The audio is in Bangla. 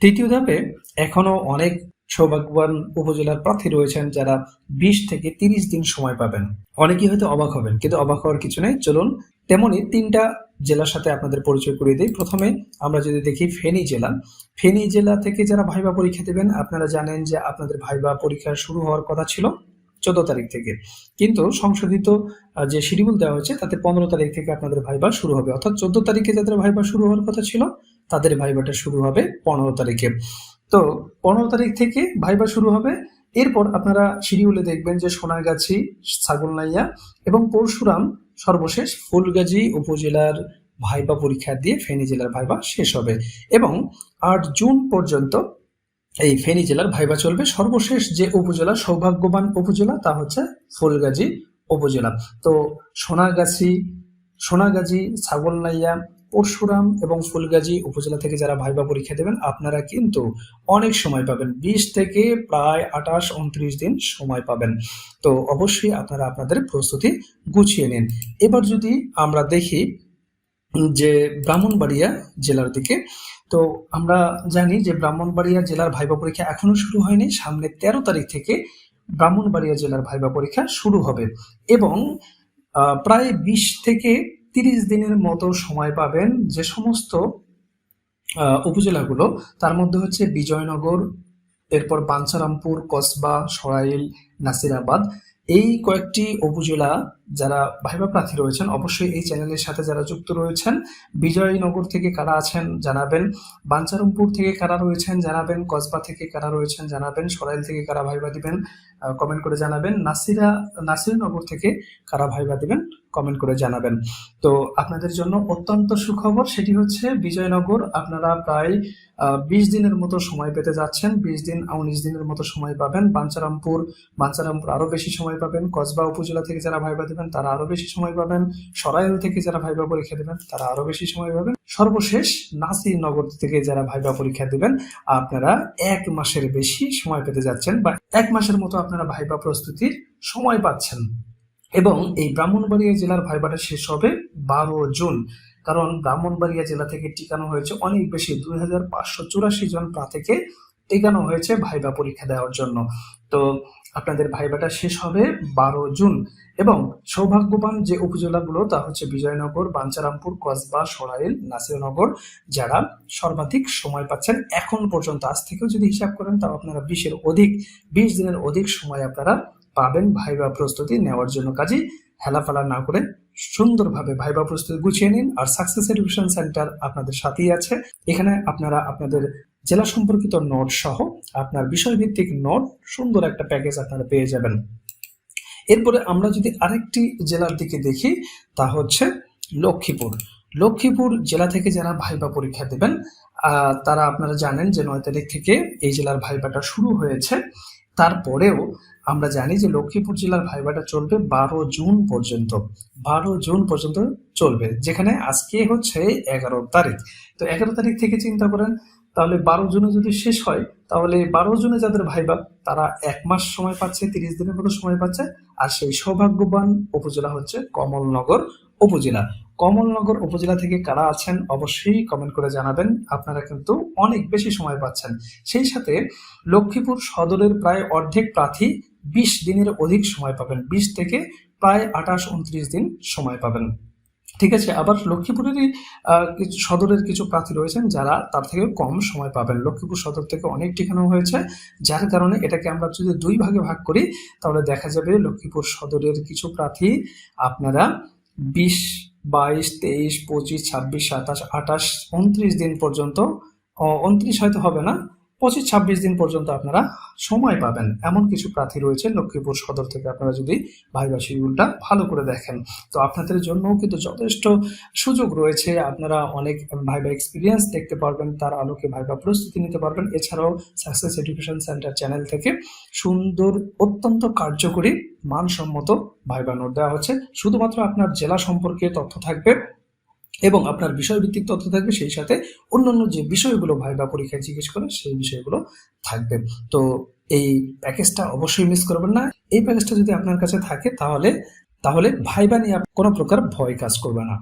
তৃতীয় ধাপে এখনও অনেক সৌভাগ্যবান উপজেলার প্রার্থী রয়েছেন যারা বিশ থেকে তিরিশ দিন সময় পাবেন। অনেকেই হয়তো অবাক হবেন, কিন্তু অবাক হওয়ার কিছু নেই। চলুন তেমনি তিনটা জেলার সাথে আপনাদের পরিচয় করিয়ে দিই। প্রথমে আমরা যদি দেখি ফেনী জেলা। ফেনী জেলা থেকে যারা ভাইবা পরীক্ষা দেবেন, আপনারা জানেন যে আপনাদের ভাইবা পরীক্ষা শুরু হওয়ার কথা ছিল। চোদ্দ তারিখ থেকে। কিন্তু সংশোধিত যে শিডিউল দেওয়া হয়েছে, তাতে পনেরো তারিখ থেকে আপনাদের ভাইবা শুরু হবে। অর্থাৎ চোদ্দ তারিখে যাদের ভাইবা শুরু হওয়ার কথা ছিল, তাদের ভাইবাটা শুরু হবে পনেরো তারিখে। তো পনেরো তারিখ থেকে ভাইবা শুরু হবে। এরপর আপনারা শিডিউলে দেখবেন যে সোনাগাছি, ছাগলনাইয়া এবং পরশুরাম সর্বশেষ ফুলগাজী উপজেলার ভাইবা পরীক্ষা দিয়ে ফেনী জেলার ভাইবা শেষ হবে। এবং আট জুন পর্যন্ত এই ফেনী জেলার ভাইবা চলবে। সর্বশেষ যে উপজেলা, সৌভাগ্যবান উপজেলা, তা হচ্ছে ফুলগাজী উপজেলা। তো সোনাগাছি সোনাগাজী, ছাগলনাইয়া, পরশুরাম এবং ফুলগাজী উপজেলা থেকে যারা ভাইবা পরীক্ষা দেবেন, আপনারা কিন্তু অনেক সময় পাবেন। বিশ থেকে প্রায় আঠাশ, উনত্রিশ দিন সময় পাবেন। তো অবশ্যই আপনারা আপনাদের প্রস্তুতি গুছিয়ে নিন। এবার যদি আমরা দেখি যে ব্রাহ্মণবাড়িয়া জেলার দিকে। তো আমরা জানি যে ব্রাহ্মণবাড়িয়া জেলার ভাইবা পরীক্ষা এখনও শুরু হয়নি। সামনে তেরো তারিখ থেকে ব্রাহ্মণবাড়িয়া জেলার ভাইবা পরীক্ষা শুরু হবে এবং প্রায় বিশ থেকে তিরিশ দিনের মতো সময় পাবেন যে সমস্ত উপজেলাগুলো। তার মধ্যে হচ্ছে বিজয়নগর, এরপর বাঞ্ছারামপুর, কসবা, সরাইল নাসিরাবাদ। এই কয়েকটি উপজেলা যারা ভাইবা প্রার্থী রয়েছেন, অবশ্যই এই চ্যানেলের সাথে যারা যুক্ত রয়েছেন, বিজয়নগর থেকে কারা আছেন জানাবেন বাঞ্ছারামপুর থেকে কারা রয়েছেন জানাবেন, কসবা থেকে কারা রয়েছেন জানাবেন, সরাইল থেকে কারা ভাইবা দিবেন কমেন্ট করে জানাবেন, নাসিরা, নাসিরনগর থেকে কারা ভাইবা দিবেন কমেন্ট করে জানাবেন। তো আপনাদের জন্য অত্যন্ত সুখবর সেটি হচ্ছে বিজয়নগর, আপনারা প্রায় বিশ দিনের মতো সময় পেতে যাচ্ছেন, বিশ দিন, উনিশ দিনের মতো সময় পাবেন। বাঞ্ছারামপুর বাঞ্ছারামপুর আরও বেশি সময় পাবেন, কসবা উপজেলা থেকে যারা ভাইবা দেবেন, তারা আরও বেশি সময় পাবেন, সরাইল থেকে যারা ভাইবা পরীক্ষা দেবেন, তারা আরও বেশি সময় পাবেন। সর্বশেষ নাসিরনগর থেকে যারা ভাইবা পরীক্ষা দেবেন, আপনারা এক মাসের বেশি সময় পেতে যাচ্ছেন বা এক মাসের মতো আপনারা ভাইবা প্রস্তুতির সময় পাচ্ছেন। এবং এই ব্রাহ্মণবাড়িয়া জেলার ভাইবাটা শেষ হবে বারো জুন। কারণ ব্রাহ্মণবাড়িয়া জেলা থেকে টিকানো হয়েছে অনেক বেশি, দুই হাজার পাঁচশো চুরাশি জন প্রার্থীকে টিকানো হয়েছে ভাইবা পরীক্ষা দেওয়ার জন্য। তো আপনাদের ভাইবাটা শেষ হবে বারো জুন এবং সৌভাগ্যবান যে উপজেলাগুলো তা হচ্ছে বিজয়নগর বাঞ্ছারামপুর কসবা, সরাইল, নাসিরনগর, যারা সর্বাধিক সময় পাচ্ছেন এখন পর্যন্ত, আজ থেকেও যদি হিসাব করেন তাও আপনারা বিশের অধিক, বিশ দিনের অধিক সময় আপনারা পাবেন ভাইবা প্রস্তুতি নেওয়ার জন্য। কাজেই হেলাফেলা না করে সুন্দরভাবে ভাইবা প্রস্তুতি গুছিয়ে নিন আর সাকসেস এডুকেশন সেন্টার আপনাদের সাথেই আছে। এখানে আপনারা আপনাদের জেলা সম্পর্কিত নোট সহ আপনার বিষয়ভিত্তিক নোট সুন্দর একটা প্যাকেজ আপনারা পেয়ে যাবেন। এরপরে আমরা যদি আরেকটি জেলার দিকে দেখি, তা হচ্ছে লক্ষ্মীপুর। লক্ষ্মীপুর জেলা থেকে যারা ভাইবা পরীক্ষা দেবেন তারা আপনারা জানেন যে নয় তারিখ থেকে এই জেলার ভাইবাটা শুরু হয়েছে। তারপরেও আমরা জানি যে লক্ষ্মীপুর জেলার ভাইবাটা চলবে বারো জুন পর্যন্ত। বারো জুন পর্যন্ত চলবে, যেখানে আজকে হচ্ছে এগারো তারিখ। তো এগারো তারিখ থেকে চিন্তা করেন তাহলে বারো জুনে যদি শেষ হয়, তাহলে বারো জুনে যাদের ভাইবা, তারা এক মাস সময় পাচ্ছে, তিরিশ দিনের মতো সময় পাচ্ছে। আর সেই সৌভাগ্যবান উপজেলা হচ্ছে কমলনগর উপজেলা। কমলনগর উপজেলা থেকে কারা আছেন, অবশ্যই কমেন্ট করে জানাবেন। আপনারা কিন্তু অনেক বেশি সময় পাচ্ছেন। সেই সাথে লক্ষ্মীপুর সদরের প্রায় অর্ধেক প্রার্থী বিশ দিনের অধিক সময় পাবেন। বিশ থেকে প্রায় আঠাশ, উনত্রিশ দিন সময় পাবেন। ঠিক আছে, আবার লক্ষ্মীপুরেরই কিছু সদরের কিছু প্রার্থী রয়েছেন যারা তার থেকে কম সময় পাবেন। লক্ষ্মীপুর সদর থেকে অনেক ঠিকানো হয়েছে, যার কারণে এটাকে আমরা যদি দুই ভাগে ভাগ করি, তাহলে দেখা যাবে লক্ষ্মীপুর সদরের কিছু প্রার্থী আপনারা বিশ, বাইশ, তেইশ, পঁচিশ, ছাব্বিশ, সাতাশ, আঠাশ, উনত্রিশ দিন পর্যন্ত উনত্রিশ হয়তো হবে না পঁচিশ, ছাব্বিশ দিন পর্যন্ত আপনারা সময় পাবেন। এমন কিছু প্রার্থী রয়েছে লক্ষ্মীপুর সদর থেকে আপনারা যদি ভাইবা শিডিউলটা ভালো করে দেখেন। তো আপনাদের জন্যও কিন্তু যথেষ্ট সুযোগ রয়েছে। আপনারা অনেক ভাইবা এক্সপিরিয়েন্স দেখতে পারবেন, তার আলোকে ভাইবা প্রস্তুতি নিতে পারবেন। এছাড়াও সাকসেস এডুকেশন সেন্টার চ্যানেল থেকে সুন্দর, অত্যন্ত কার্যকরী, মানসম্মত ভাইবা নোট দেওয়া হচ্ছে। শুধুমাত্র আপনার জেলা সম্পর্কে তথ্য থাকবে এবং আপনার বিষয়ভিত্তিক তথ্য থাকবে, সেই সাথে অন্যান্য যে বিষয়গুলো ভাইবা পরীক্ষায় জিজ্ঞেস করে, সেই বিষয়গুলো থাকবে। তো এই প্যাকেজটা অবশ্যই মিস করবেন না। এই প্যাকেজটা যদি আপনার কাছে থাকে, তাহলে তাহলে ভাইবা নিয়ে কোনো প্রকার ভয় কাজ করবে না।